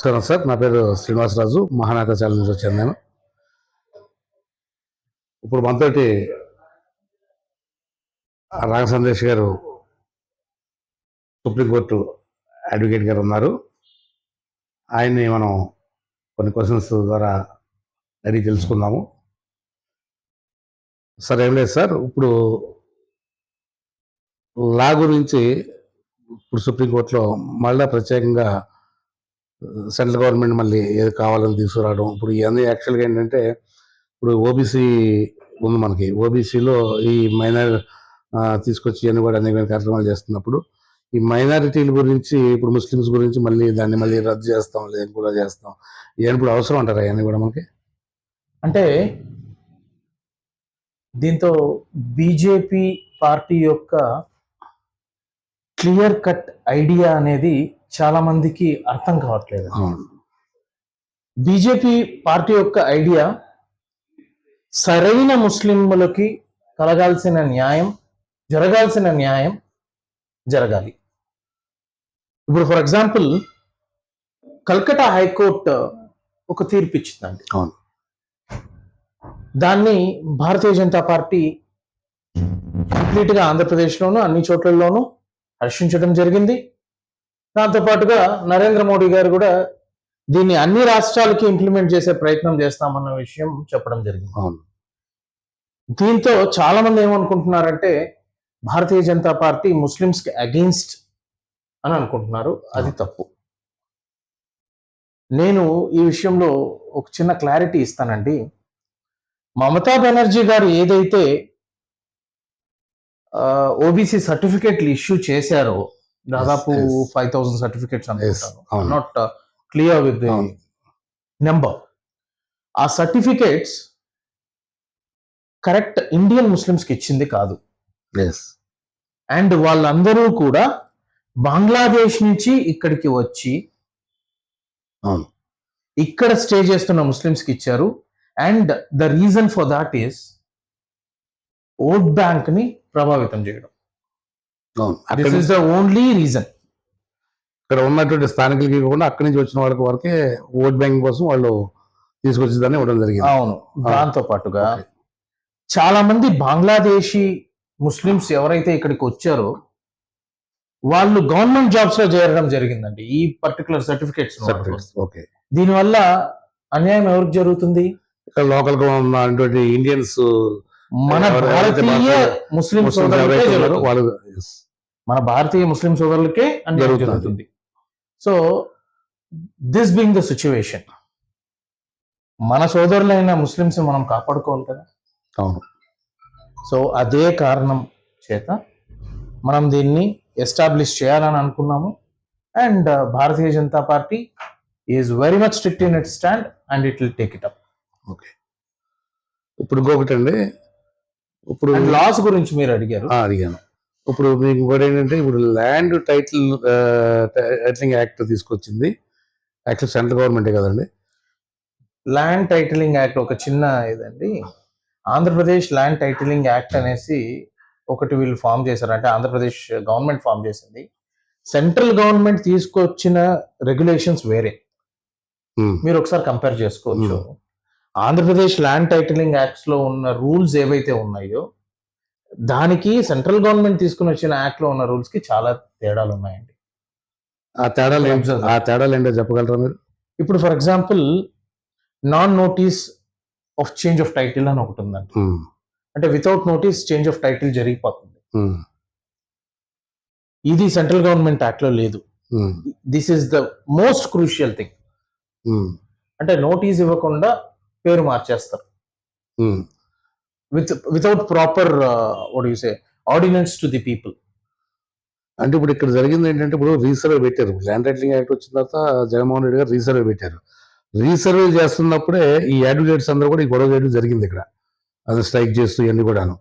నమస్కారం సార్. నా పేరు శ్రీనివాసరాజు. మహానాథాచార్య నుంచి వచ్చాను నేను. ఇప్పుడు మనతోటి రాగ సందేశ్ గారు సుప్రీంకోర్టు అడ్వకేట్ గారు ఉన్నారు. ఆయన్ని మనం కొన్ని క్వశ్చన్స్ ద్వారా అడిగి తెలుసుకుందాము. సార్ ఏం లేదు సార్. ఇప్పుడు లా గురించి ఇప్పుడు సుప్రీంకోర్టులో మళ్ళా ప్రత్యేకంగా సెంట్రల్ గవర్నమెంట్ మళ్ళీ ఏది కావాలని తీసుకురావడం. ఇప్పుడు ఇవన్నీ యాక్చువల్గా ఏంటంటే ఇప్పుడు ఓబీసీ ఉంది మనకి. ఓబీసీలో ఈ మైనార్ తీసుకొచ్చి ఇవన్నీ కూడా అనేక కార్యక్రమాలు చేస్తున్నప్పుడు ఈ మైనారిటీల గురించి ఇప్పుడు ముస్లిమ్స్ గురించి మళ్ళీ దాన్ని మళ్ళీ రద్దు చేస్తాం లేదు కూడా చేస్తాం. ఇవన్నీ ఇప్పుడు అవసరం అంటారా ఇవన్నీ కూడా మనకి? అంటే దీంతో బీజేపీ పార్టీ యొక్క క్లియర్ కట్ ఐడియా అనేది చాలా మందికి అర్థం కావట్లేదు. బీజేపీ పార్టీ యొక్క ఐడియా సరైన ముస్లింలకి కలగాల్సిన న్యాయం జరగాల్సిన న్యాయం జరగాలి. ఇప్పుడు ఫర్ ఎగ్జాంపుల్ కల్కటా హైకోర్టు ఒక తీర్పు ఇచ్చిందండి. అవును. దాన్ని భారతీయ జనతా పార్టీ కంప్లీట్గా ఆంధ్రప్రదేశ్లోను అన్ని చోట్లలోనూ హర్షించడం జరిగింది. దాంతో పాటుగా నరేంద్ర మోడీ గారు కూడా దీన్ని అన్ని రాష్ట్రాలకి ఇంప్లిమెంట్ చేసే ప్రయత్నం చేస్తామన్న విషయం చెప్పడం జరిగింది. దీంతో చాలా మంది ఏమనుకుంటున్నారంటే భారతీయ జనతా పార్టీ ముస్లిమ్స్కి అగెయిన్స్ట్ అని అనుకుంటున్నారు. అది తప్పు. నేను ఈ విషయంలో ఒక చిన్న క్లారిటీ ఇస్తానండి. మమతా బెనర్జీ గారు ఏదైతే ఓబీసీ సర్టిఫికెట్లు ఇష్యూ చేశారో దాదాపు. ఫైవ్ థౌసండ్ సర్టిఫికెట్స్ అనుకుంటాను. Not clear with the. Number ఆ సర్టిఫికేట్స్ కరెక్ట్ ఇండియన్ ముస్లిమ్స్కి ఇచ్చింది కాదు. అండ్ వాళ్ళందరూ కూడా బంగ్లాదేశ్ నుంచి ఇక్కడికి వచ్చి అవును. ఇక్కడ స్టే చేస్తున్న ముస్లిమ్స్కి ఇచ్చారు. And the reason for that is vote బ్యాంక్ని ప్రభావితం చేయడం. దిస్ అక్కడ ఇస్ ద ఓన్లీ రీజన్ ఇక్కడ ఉన్నటువంటి స్థానికులకి కాకుండా అక్కడి నుంచి వచ్చిన వాళ్ళకి వరకే ఓట్ బ్యాంక్ కోసం వాళ్ళు తీసుకొచ్చేదాన్ని ఇవ్వడం జరిగింది. అవును. దాంతో పాటుగా. చాలా మంది బంగ్లాదేశీ ముస్లిమ్స్ ఎవరైతే ఇక్కడికి వచ్చారో వాళ్ళు గవర్నమెంట్ జాబ్స్లో చేరడం జరిగిందండి. ఈ పర్టికులర్ సర్టిఫికేట్స్ సర్టిఫికెట్స్ ఓకే. దీనివల్ల అన్యాయం ఎవరికి జరుగుతుంది? ఇక్కడ లోకల్గా ఉన్నటువంటి ఇండియన్స్ మన భారతీయ ముస్లిం ముస్లిమ్స్ సోదరులకే. వాళ్ళు. మన భారతీయ ముస్లిం సోదరులకే జరుగుతుంది. So this being the situation మన సోదరులైన ముస్లింస్ మనం కాపాడుకోవాలి కదా అవును సో అదే కారణం చేత మనం దీన్ని ఎస్టాబ్లిష్ చేయాలని అనుకున్నాము and Bharatiya Janata party is very much strict in it stand and it will take it up okay ఇప్పుడు ఇంకొకటి అండి ఇప్పుడు లాస్ గురించి మీరు అడిగారు. అడిగాను. ఇప్పుడు మీకు ఇంకోటి ఏంటంటే ఇప్పుడు ల్యాండ్ టైటిల్ టైటిలింగ్ యాక్ట్ తీసుకొచ్చింది. యాక్చువల్ సెంట్రల్ గవర్నమెంటే కదండి. ల్యాండ్ టైటిలింగ్ యాక్ట్ ఒక చిన్న ఇదండి. ఆంధ్రప్రదేశ్ ల్యాండ్ టైటిలింగ్ యాక్ట్ అనేసి ఒకటి వీళ్ళు ఫామ్ చేశారు. అంటే ఆంధ్రప్రదేశ్ గవర్నమెంట్ ఫామ్ చేసింది. సెంట్రల్ గవర్నమెంట్ తీసుకొచ్చిన రెగ్యులేషన్స్ వేరే. మీరు ఒకసారి కంపేర్ చేసుకోవచ్చు. ఆంధ్రప్రదేశ్ ల్యాండ్ టైటిలింగ్ యాక్ట్స్లో ఉన్న రూల్స్ ఏవైతే ఉన్నాయో దానికి సెంట్రల్ గవర్నమెంట్ తీసుకుని వచ్చిన యాక్ట్లో ఉన్న రూల్స్కి చాలా తేడాలు ఉన్నాయండి. ఆ తేడాలు. ఆ తేడాలు ఏంటో చెప్పగలరా మీరు? ఇప్పుడు for example non notice of change of title అని ఒకటి ఉందండి. అంటే without notice change of title జరిగిపోతుంది. ఇది సెంట్రల్ గవర్నమెంట్ యాక్ట్లో లేదు this is the most crucial thing. అంటే నోటీస్ ఇవ్వకుండా పేరు మార్చేస్తారు. With without proper say ordinance to the people అంటే ఇప్పుడు ఇక్కడ జరిగింది ఏంటంటే ఇప్పుడు రీసర్వే పెట్టారు. ల్యాండ్ టైటిలింగ్ యాక్ట్ వచ్చిన తర్వాత జగన్మోహన్ రెడ్డి గారు రీసర్వే పెట్టారు. రీసర్వే చేస్తున్నప్పుడే ఈ అడ్వకేట్స్ అందరూ కూడా ఈ గొడవ చేయడం జరిగింది ఇక్కడ. అది స్ట్రైక్ చేస్తూ ఇవన్నీ కూడాను.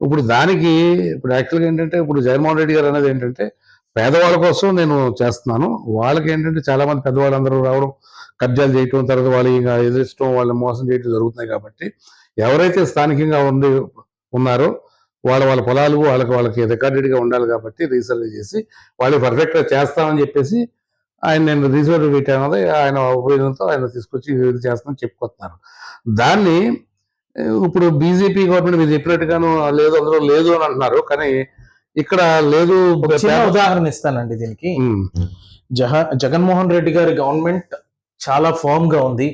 ఇప్పుడు దానికి ఇప్పుడు యాక్చువల్గా ఏంటంటే ఇప్పుడు జగన్మోహన్ రెడ్డి గారు అనేది ఏంటంటే పేదవాళ్ళ కోసం నేను చేస్తున్నాను. వాళ్ళకి ఏంటంటే చాలా మంది పెద్దవాళ్ళందరూ రావడం కబ్జాలు చేయటం తర్వాత వాళ్ళు ఇంకా ఎదిరించడం వాళ్ళని మోసం చేయటం జరుగుతున్నాయి కాబట్టి ఎవరైతే స్థానికంగా ఉండి ఉన్నారో వాళ్ళ వాళ్ళ పొలాలు వాళ్ళకి వాళ్ళకి రికార్డెడ్గా ఉండాలి కాబట్టి రీసర్వే చేసి వాళ్ళు పర్ఫెక్ట్గా చేస్తామని చెప్పేసి ఆయన నేను రిజర్వ్ పెట్టాను ఆయన ఉపయోగంతో ఆయన తీసుకొచ్చి ఇది చేస్తానని చెప్పుకొస్తున్నారు. దాన్ని ఇప్పుడు బీజేపీ గవర్నమెంట్ మీరు చెప్పినట్టుగాను లేదు అందులో లేదు అని అంటున్నారు కానీ ఇక్కడ లేదు ఉదాహరణ ఇస్తానండి దీనికి. జహ జగన్మోహన్ రెడ్డి గారి గవర్నమెంట్ చాలా ఫామ్గా ఉంది.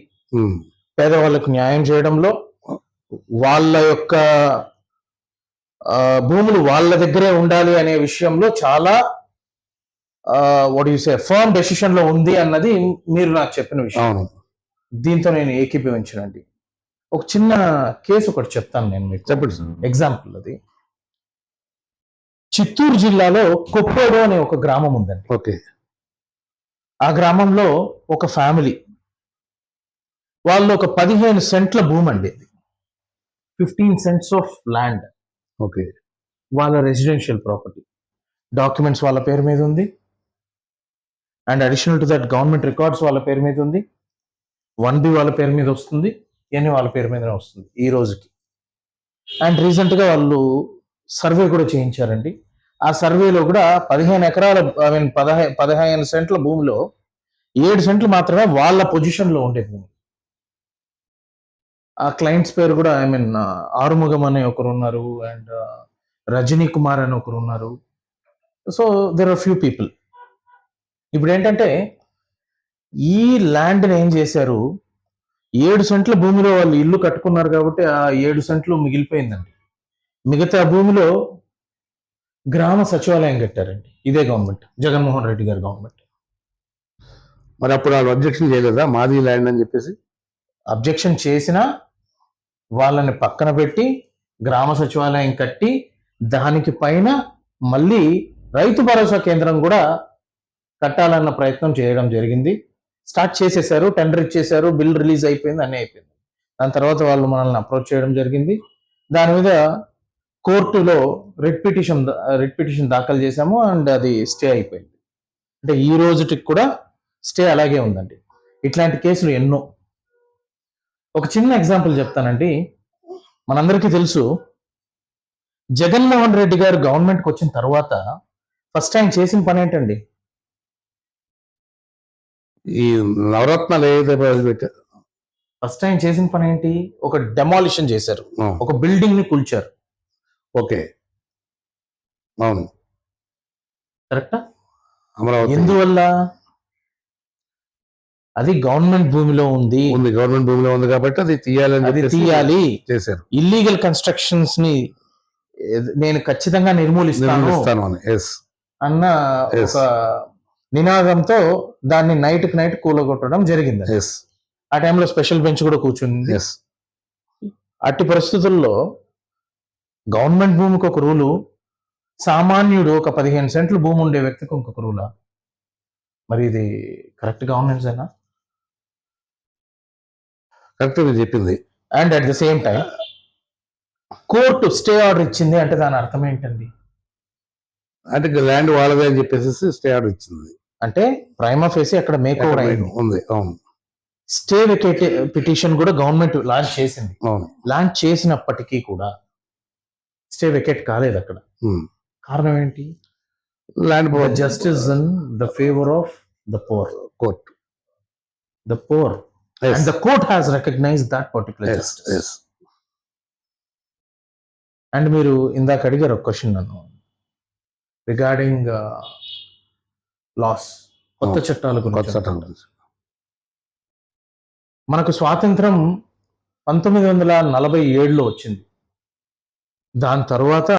పేదవాళ్ళకు న్యాయం చేయడంలో వాళ్ళ యొక్క భూములు వాళ్ళ దగ్గరే ఉండాలి అనే విషయంలో చాలా వాట్ యు సే ఫర్మ్ డెసిషన్లో ఉంది అన్నది మీరు నాకు చెప్పిన విషయం. దీంతో నేను ఏకీభవించనండి. ఒక చిన్న కేసు ఒకటి చెప్తాను నేను మీకు. చెప్పండి ఎగ్జాంపుల్ అది. చిత్తూరు జిల్లాలో కొప్పోడు అనే ఒక గ్రామం ఉందండి. ఓకే. ఆ గ్రామంలో ఒక ఫ్యామిలీ. వాళ్ళు ఒక పదిహేను సెంట్ల భూమి అండి fifteen cents of land. Okay. వాళ్ళ రెసిడెన్షియల్ ప్రాపర్టీ. డాక్యుమెంట్స్ వాళ్ళ పేరు మీద ఉంది. And additional to that government records వాళ్ళ పేరు మీద ఉంది. వన్ బి వాళ్ళ పేరు మీద వస్తుంది. ఇవన్నీ వాళ్ళ పేరు మీదనే వస్తుంది ఈ రోజుకి. అండ్ రీసెంట్గా వాళ్ళు సర్వే కూడా చేయించారండి. ఆ సర్వేలో కూడా పదిహేను ఎకరాల ఐ మీన్ పదహై పదిహేను సెంట్ల భూమిలో ఏడు సెంట్లు మాత్రమే వాళ్ళ పొజిషన్లో ఉండే భూమి. ఆ క్లయింట్స్ పేరు కూడా ఐ మీన్ ఆరుముగం అనే ఒకరు ఉన్నారు అండ్ రజనీ కుమార్ అని ఒకరు ఉన్నారు. So there are few people ఇప్పుడు ఏంటంటే ఈ ల్యాండ్ని ఏం చేశారు? ఏడు సెంట్ల భూమిలో వాళ్ళు ఇల్లు కట్టుకున్నారు కాబట్టి ఆ ఏడు సెంట్లు మిగిలిపోయిందండి. మిగతా భూమిలో గ్రామ సచివాలయం కట్టారండి. ఇదే గవర్నమెంట్. జగన్మోహన్ రెడ్డి గారి గవర్నమెంట్. మరి అప్పుడు వాళ్ళు అబ్జెక్షన్ చేయలేదా? మాది ల్యాండ్ అని చెప్పేసి? అబ్జెక్షన్ చేసినా వాళ్ళని పక్కన పెట్టి గ్రామ సచివాలయం కట్టి దానికి పైన మళ్ళీ రైతు భరోసా కేంద్రం కూడా కట్టాలన్న ప్రయత్నం చేయడం జరిగింది. స్టార్ట్ చేసేసారు టెండర్ ఇచ్చేసారు బిల్ రిలీజ్ అయిపోయింది అన్నీ అయిపోయింది. దాని తర్వాత వాళ్ళు మనల్ని అప్రోచ్ చేయడం జరిగింది. దాని మీద కోర్టులో రిట్ పిటిషన్ రిట్ పిటిషన్ దాఖలు చేశాము అండ్ అది స్టే అయిపోయింది. అంటే ఈ రోజుటికి కూడా స్టే అలాగే ఉందండి. ఇట్లాంటి కేసులు ఎన్నో. ఒక చిన్న ఎగ్జాంపుల్ చెప్తానండి. మనందరికీ తెలుసు జగన్మోహన్ రెడ్డి గారు గవర్నమెంట్కి వచ్చిన తర్వాత ఫస్ట్ ఆయన చేసిన పని ఏంటండి? ఈ నవరత్నాలు ఏదైతే ఫస్ట్ ఆయన చేసిన పని ఏంటి? ఒక డెమాలిషన్ చేశారు. ఒక బిల్డింగ్ని కూల్చారు. ఓకే. అవును. కరెక్టా? అమరావతి. ఎందువల్ల? అది గవర్నమెంట్ భూమిలో ఉంది. ఉంది. గవర్నమెంట్ భూమిలో ఉంది కాబట్టి అది తీయాలని అది తీయాలి. చేశారు. ఇల్లీగల్ కన్స్ట్రక్షన్స్ని నేను ఖచ్చితంగా నిర్మూలిస్తాను అన్న. ఒక నినాదంతో దాన్ని నైట్కి నైట్ కూలగొట్టడం జరిగింది. ఎస్ ఆ టైంలో స్పెషల్ బెంచ్ కూడా కూర్చుంది ఎస్ అట్టి పరిస్థితుల్లో గవర్నమెంట్ భూమికి ఒక రూలు సామాన్యుడు ఒక పదిహేను సెంట్లు భూమి ఉండే వ్యక్తికి ఇంకొక రూలా? మరి ఇది కరెక్ట్ గవర్నెన్స్ అయినా కరెక్ట్ మీరు చెప్పింది. And at the same time court stay order ఇచ్చింది అంటే దాని అర్థం ఏంటండి? అంటే ల్యాండ్ వాళ్ళదే అని చెప్పేసి స్టే ఆర్డర్ ఇచ్చింది. అంటే ప్రైమ్ ఆఫ్ అక్కడ మేక్ ఓవర్ అయింది. ఉంది అవును. స్టే వికెట్ పిటిషన్ కూడా గవర్నమెంట్ లాంచ్ చేసింది. అవును. లాంచ్ చేసినప్పటికీ కూడా స్టే వికెట్ కాలేదు అక్కడ. ఉమ్. కారణం ఏంటి? Land the justice in the favour of the poor court the poor and the court has recognise that particular justice and మీరు ఇందాక అడిగారు ఒక క్వశ్చన్ నన్ను. రిగార్డింగ్ లాస్ కొత్త చట్టాల గురించి. మనకు స్వాతంత్రం పంతొమ్మిది వందల నలభై ఏడులో వచ్చింది. దాని తర్వాత